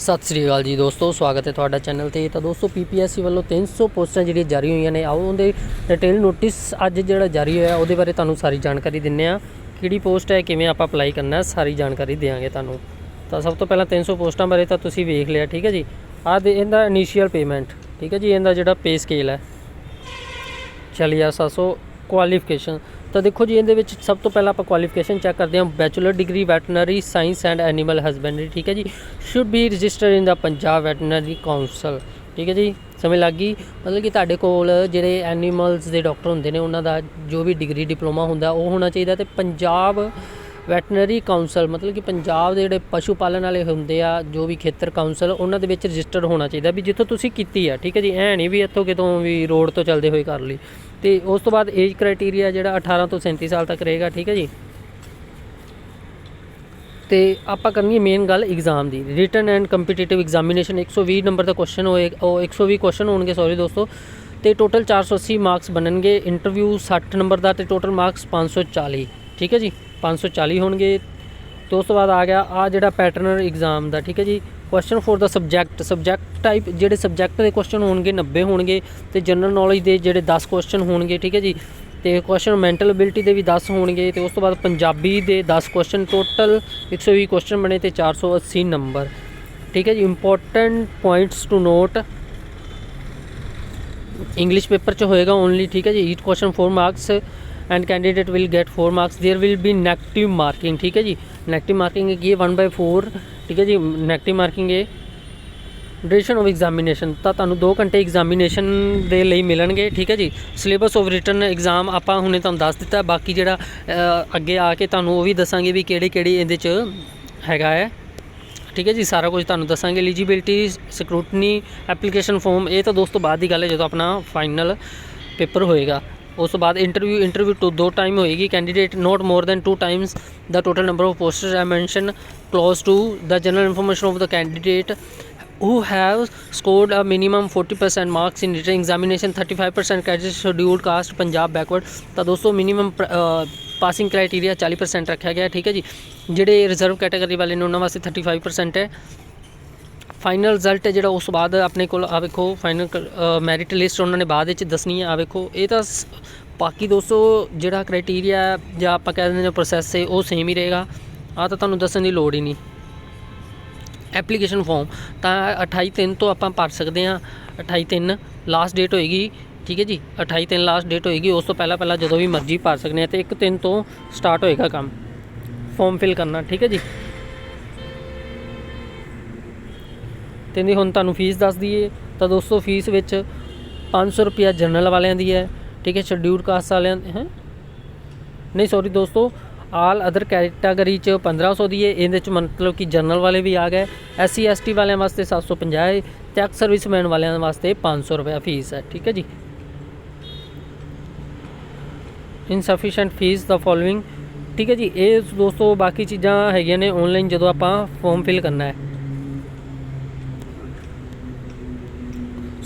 ਸਤਿ ਸ੍ਰੀ ਅਕਾਲ ਜੀ ਦੋਸਤੋ, ਸਵਾਗਤ ਹੈ ਤੁਹਾਡਾ ਚੈਨਲ ਤੇ। ਤਾਂ ਦੋਸਤੋ ਪੀਪੀਐਸਸੀ ਵੱਲੋਂ 300 ਪੋਸਟਾਂ ਜਿਹੜੀਆਂ ਜਾਰੀ ਹੋਈਆਂ ਨੇ, ਆਓ ਉਹਦੇ ਡਿਟੇਲ ਨੋਟਿਸ ਅੱਜ ਜਿਹੜਾ ਜਾਰੀ ਹੋਇਆ, ਉਹਦੇ ਬਾਰੇ ਤੁਹਾਨੂੰ ਸਾਰੀ ਜਾਣਕਾਰੀ ਦਿੰਨੇ ਆ ਕਿਹੜੀ ਪੋਸਟ ਹੈ, ਕਿਵੇਂ ਆਪਾਂ ਅਪਲਾਈ ਕਰਨਾ ਸਾਰੀ ਜਾਣਕਾਰੀ ਦੇਵਾਂਗੇ ਤੁਹਾਨੂੰ। ਤਾਂ ਸਭ ਤੋਂ ਪਹਿਲਾਂ 300 ਪੋਸਟਾਂ ਬਾਰੇ ਤਾਂ ਤੁਸੀਂ ਵੇਖ ਲਿਆ, ਠੀਕ ਹੈ ਜੀ? ਆਹ ਦੇ ਇਹਦਾ ਇਨੀਸ਼ੀਅਲ ਪੇਮੈਂਟ ਠੀਕ ਹੈ ਜੀ? ਇਹਦਾ ਜਿਹੜਾ ਪੇ ਸਕੇਲ ਹੈ। 40700 ਕੁਆਲੀਫਿਕੇਸ਼ਨ ਤਾਂ ਦੇਖੋ ਜੀ, ਇਹਦੇ ਵਿੱਚ ਸਭ ਤੋਂ ਪਹਿਲਾਂ ਆਪਾਂ ਕੁਆਲੀਫਿਕੇਸ਼ਨ ਚੈੱਕ ਕਰਦੇ ਹਾਂ। Bachelor degree veterinary science and animal husbandry ਠੀਕ ਹੈ ਜੀ? Should be registered in the Punjab veterinary council ਠੀਕ ਹੈ ਜੀ? ਸਮਝ ਲੱਗ ਗਈ? ਮਤਲਬ ਕਿ ਤੁਹਾਡੇ ਕੋਲ ਜਿਹੜੇ ਐਨੀਮਲਸ ਦੇ ਡਾਕਟਰ ਹੁੰਦੇ ਨੇ, ਉਹਨਾਂ ਦਾ ਜੋ ਵੀ ਡਿਗਰੀ ਡਿਪਲੋਮਾ ਹੁੰਦਾ, ਉਹ ਹੋਣਾ ਚਾਹੀਦਾ ਤੇ ਪੰਜਾਬ ਵੈਟਰਨਰੀ ਕਾਉਂਸਲ ਮਤਲਬ ਕਿ ਪੰਜਾਬ ਦੇ ਜਿਹੜੇ ਪਸ਼ੂ ਪਾਲਣ ਵਾਲੇ ਹੁੰਦੇ ਆ, ਜੋ ਵੀ ਖੇਤਰ ਕਾਉਂਸਲ ਉਹਨਾਂ ਦੇ ਵਿੱਚ ਰਜਿਸਟਰਡ ਹੋਣਾ ਚਾਹੀਦਾ ਵੀ ਜਿੱਥੋਂ ਤੁਸੀਂ ਕੀਤੀ ਆ, ਠੀਕ ਹੈ ਜੀ? ਐ ਨਹੀਂ ਵੀ ਇੱਥੋਂ ਕਿਤੋਂ ਵੀ ਰੋਡ ਤੋਂ ਚੱਲਦੇ ਹੋਏ ਕਰ ਲਈ। ਤੇ ਉਸ ਤੋਂ ਬਾਅਦ ਏਜ ਕ੍ਰਾਈਟੇਰੀਆ ਜਿਹੜਾ 18 ਤੋਂ 37 ਸਾਲ ਤੱਕ ਰਹੇਗਾ, ਠੀਕ ਹੈ ਜੀ? ਤੇ ਆਪਾਂ ਕਰਨੀ ਹੈ ਮੇਨ ਗੱਲ exam the. Written and competitive examination 120 number the question ਹੋਏ, ਉਹ 120 ਕੁਐਸਚਨ ਹੋਣਗੇ ਸੌਰੀ ਦੋਸਤੋ। ਤੇ ਟੋਟਲ 480 ਮਾਰਕਸ ਬਣਨਗੇ ਇੰਟਰਵਿਊ 60 ਨੰਬਰ ਦਾ ਤੇ ਟੋਟਲ ਮਾਰਕਸ 540 ਠੀਕ ਹੈ ਜੀ? 540 ਹੋਣਗੇ। ਤੇ ਉਸ ਤੋਂ ਬਾਅਦ ਆ ਗਿਆ ਆ ਜਿਹੜਾ ਪੈਟਰਨ ਐਗਜ਼ਾਮ ਦਾ, ਠੀਕ ਹੈ ਜੀ? ਕੁਐਸਚਨ ਫੋਰ ਦਾ ਸਬਜੈਕਟ ਸਬਜੈਕਟ ਟਾਈਪ ਜਿਹੜੇ ਸਬਜੈਕਟ ਦੇ ਕੁਐਸਚਨ ਹੋਣਗੇ 90 ਹੋਣਗੇ। ਤੇ ਜਨਰਲ ਨੌਲੇਜ ਦੇ ਜਿਹੜੇ 10 ਕੁਐਸਚਨ ਹੋਣਗੇ, ਠੀਕ ਹੈ ਜੀ? ਤੇ ਕੁਐਸਚਨ ਮੈਂਟਲ ਐਬਿਲਿਟੀ ਦੇ ਵੀ 10 ਹੋਣਗੇ। ਤੇ ਉਸ ਤੋਂ ਬਾਅਦ ਪੰਜਾਬੀ ਦੇ 10 ਕੁਐਸਚਨ ਟੋਟਲ 120 ਕੁਐਸਚਨ ਬਣੇ ਤੇ 480 ਨੰਬਰ ਠੀਕ ਹੈ ਜੀ? Important points to note English paper ਚ ਹੋਏਗਾ ਓਨਲੀ ਠੀਕ ਹੈ ਜੀ? Each question 4 marks and candidate will get 4 marks there will be negative marking ਠੀਕ ਹੈ ਜੀ ਨੈਗੇਟਿਵ ਮਾਰਕਿੰਗ ਹੈਗੀ ਹੈ 1/4 ਠੀਕ ਹੈ ਜੀ ਨੈਗੇਟਿਵ ਮਾਰਕਿੰਗ ਹੈ ਡਿਊਰੇਸ਼ਨ ਆਫ ਐਗਜ਼ਾਮੀਨੇਸ਼ਨ ਤਾਂ ਤੁਹਾਨੂੰ 2 ਘੰਟੇ ਐਗਜ਼ਾਮੀਨੇਸ਼ਨ ਦੇ ਲਈ ਮਿਲਣਗੇ ਠੀਕ ਹੈ ਜੀ ਸਿਲੇਬਸ ਆਫ ਰਿਟਨ ਐਗਜ਼ਾਮ ਆਪਾਂ ਹੁਣੇ ਤੁਹਾਨੂੰ ਦੱਸ ਦਿੱਤਾ ਬਾਕੀ ਜਿਹੜਾ ਅ, ਅੱਗੇ ਆ ਕੇ ਤੁਹਾਨੂੰ ਉਹ ਵੀ ਦੱਸਾਂਗੇ ਵੀ ਕਿਹੜੇ ਕਿਹੜੀ ਇਹਦੇ ਚ ਹੈਗਾ ਹੈ ਠੀਕ ਹੈ ਜੀ ਸਾਰਾ ਕੁਝ ਤੁਹਾਨੂੰ ਦੱਸਾਂਗੇ ਐਲੀਜੀਬਿਲਟੀ ਸਕਰੂਟਨੀ ਐਪਲੀਕੇਸ਼ਨ ਫਾਰਮ ਇਹ ਤਾਂ ਦੋਸਤੋ ਬਾਅਦ ਦੀ ਗੱਲ ਹੈ ਜਦੋਂ ਆਪਣਾ ਫਾਈਨਲ ਪੇਪਰ ਹੋਏਗਾ ਉਸ ਤੋਂ ਬਾਅਦ ਇੰਟਰਵਿਊ ਇੰਟਰਵਿਊ ਟੂ ਦੋ ਟਾਈਮ ਹੋਏਗੀ। Candidate not more than two times the total number of posts I mention close to the general information of the candidate who have scored a minimum 40% marks in written examination 35% credit scheduled caste punjab backward ਤਾਂ ਦੋਸਤੋ minimum passing criteria 40% ਰੱਖਿਆ ਗਿਆ, ਠੀਕ ਹੈ ਜੀ। ਜਿਹੜੇ reserve category ਵਾਲੇ ਨੇ, ਉਹਨਾਂ ਵਾਸਤੇ 35% ਹੈ। ਫਾਈਨਲ ਰਿਜ਼ਲਟ ਹੈ ਜਿਹੜਾ ਉਸ ਤੋਂ ਬਾਅਦ ਆਪਣੇ ਕੋਲ ਆ ਵੇਖੋ ਫਾਈਨਲ ਮੈਰਿਟ ਲਿਸਟ ਉਹਨਾਂ ਨੇ ਬਾਅਦ ਵਿੱਚ ਦੱਸਣੀ ਹੈ ਆ ਵੇਖੋ, ਇਹ ਤਾਂ ਬਾਕੀ ਦੋਸਤੋ ਜਿਹੜਾ ਕ੍ਰਾਈਟੇਰੀਆ ਜਾਂ ਆਪਾਂ ਕਹਿ ਦਿੰਦੇ ਨੇ ਪ੍ਰੋਸੈਸ ਹੈ, ਉਹ ਸੇਮ ਹੀ ਰਹੇਗਾ। ਆ ਤਾਂ ਤੁਹਾਨੂੰ ਦੱਸਣ ਦੀ ਲੋੜ ਹੀ ਨਹੀਂ। ਐਪਲੀਕੇਸ਼ਨ ਫਾਰਮ ਤਾਂ 28 ਤਿੰਨ ਤੋਂ ਆਪਾਂ ਭਰ ਸਕਦੇ ਹਾਂ 28 ਤਿੰਨ ਲਾਸਟ ਡੇਟ ਹੋਏਗੀ, ਠੀਕ ਹੈ ਜੀ? 28 ਤਿੰਨ ਲਾਸਟ ਡੇਟ ਹੋਏਗੀ, ਉਸ ਤੋਂ ਪਹਿਲਾਂ ਪਹਿਲਾਂ ਜਦੋਂ ਵੀ ਮਰਜ਼ੀ ਭਰ ਸਕਦੇ ਹਾਂ ਤੇ 1 ਤਿੰਨ ਤੋਂ ਸਟਾਰਟ ਹੋਏਗਾ ਕੰਮ। ਫਾਰਮ ਫਿਲ ਕਰਨਾ, ਠੀਕ ਹੈ ਜੀ? ਤੇ ਦੀ ਹੁਣ ਤੁਹਾਨੂੰ ਫੀਸ ਦੱਸ ਦਈਏ, ਤਾਂ ਦੋਸਤੋ ਫੀਸ ਵਿੱਚ 500 ਰੁਪਿਆ ਜਨਰਲ ਵਾਲਿਆਂ ਦੀ ਹੈ, ਠੀਕ ਹੈ ਸ਼ਡਿਊਲਡ ਕਾਸਟ ਵਾਲਿਆਂ ਹੈ? ਨਹੀਂ ਸੌਰੀ ਦੋਸਤੋ ਆਲ ਅਦਰ ਕੈਟਾਗਰੀ ਚ 1500 ਦੀ ਹੈ, ਇਹਦੇ ਚ ਮਤਲਬ ਕਿ ਜਨਰਲ ਵਾਲੇ ਵੀ ਆ ਗਏ ਐਸਸੀ ਐਸਟੀ ਵਾਲਿਆਂ ਵਾਸਤੇ 750 ਹੈ ਤੇ ਐਕਸ ਸਰਵਿਸਮੈਨ ਵਾਲਿਆਂ ਵਾਸਤੇ 500 ਰੁਪਏ ਫੀਸ ਹੈ, ਠੀਕ ਹੈ ਜੀ। ਇਨਸਫੀਸ਼ੀਐਂਟ ਫੀਸ ਦਾ ਫੋਲੋਇੰਗ ਠੀਕ ਹੈ ਜੀ, ਇਹ ਦੋਸਤੋ ਬਾਕੀ ਚੀਜ਼ਾਂ ਹੈਗੀਆਂ ਨੇ ਆਨਲਾਈਨ ਜਦੋਂ ਆਪਾਂ ਫਾਰਮ ਫਿਲ ਕਰਨਾ ਹੈ।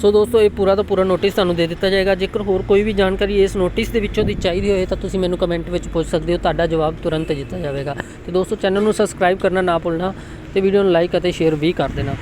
ਸੋ ਦੋਸਤੋ, ਇਹ ਪੂਰਾ ਦਾ ਪੂਰਾ ਨੋਟਿਸ ਤੁਹਾਨੂੰ ਦੇ ਦਿੱਤਾ ਜਾਏਗਾ। ਜੇਕਰ ਹੋਰ ਕੋਈ ਵੀ ਜਾਣਕਾਰੀ ਇਸ ਨੋਟਿਸ ਦੇ ਵਿੱਚੋਂ ਦੀ ਚਾਹੀਦੀ ਹੋਏ, ਤਾਂ ਤੁਸੀਂ ਮੈਨੂੰ ਕਮੈਂਟ ਵਿੱਚ ਪੁੱਛ ਸਕਦੇ ਹੋ। ਤੁਹਾਡਾ ਜਵਾਬ ਤੁਰੰਤ ਦਿੱਤਾ ਜਾਵੇਗਾ। ਤੇ ਦੋਸਤੋ ਚੈਨਲ ਨੂੰ ਸਬਸਕ੍ਰਾਈਬ ਕਰਨਾ ਨਾ ਭੁੱਲਣਾ ਤੇ ਵੀਡੀਓ ਨੂੰ ਲਾਈਕ ਅਤੇ ਸ਼ੇਅਰ ਵੀ ਕਰ ਦੇਣਾ।